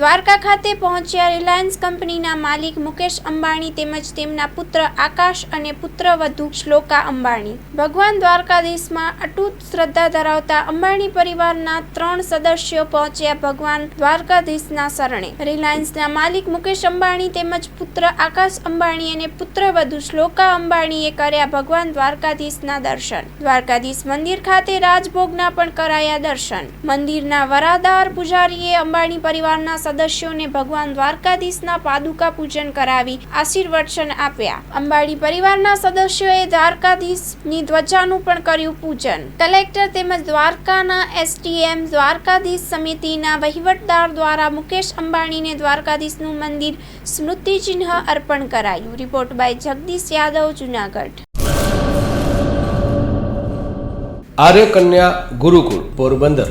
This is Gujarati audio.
દ્વારકા ખાતે પહોંચ્યા રિલાયન્સ કંપનીના માલિક મુકેશ અંબાણી તેમજ તેમના પુત્ર આકાશ અને પુત્રવધુ શ્લોકા અંબાણી. ભગવાન દ્વારકાધીશમાં અટૂટ શ્રદ્ધા ધરાવતા અંબાણી પરિવારના ત્રણ સદસ્યો પહોંચ્યા ભગવાન દ્વારકાધીશના શરણે. રિલાયન્સના માલિક મુકેશ અંબાણી તેમજ પુત્ર આકાશ અંબાણી અને પુત્રવધુ શ્લોકા અંબાણીએ કર્યા ભગવાન દ્વારકાધીશના દર્શન. દ્વારકાધીશ મંદિર ખાતે રાજભોગના પણ કરાયા દર્શન. મંદિરના વરાદાર પૂજારીએ અંબાણી પરિવારના સદસ્યોને ભગવાન દ્વારકાધીશના પાદુકા પૂજન કરાવી આશીર્વચન આપ્યા. અંબાડી પરિવારના સદસ્યોએ દ્વારકાધીશની ધ્વજાનું પણ કર્યું પૂજન. કલેક્ટર તેમજ દ્વારકાના એસટીએમ દ્વારકાધીશ સમિતિના વહીવટદાર દ્વારા મુકેશ અંબાણીને દ્વારકાધીશનું મંદિર સ્મૃતિચિહ્ન અર્પણ કરાયું. Report by Jagdish Yadav, Junagadh. Arya Kanya Gurukul Porbandar.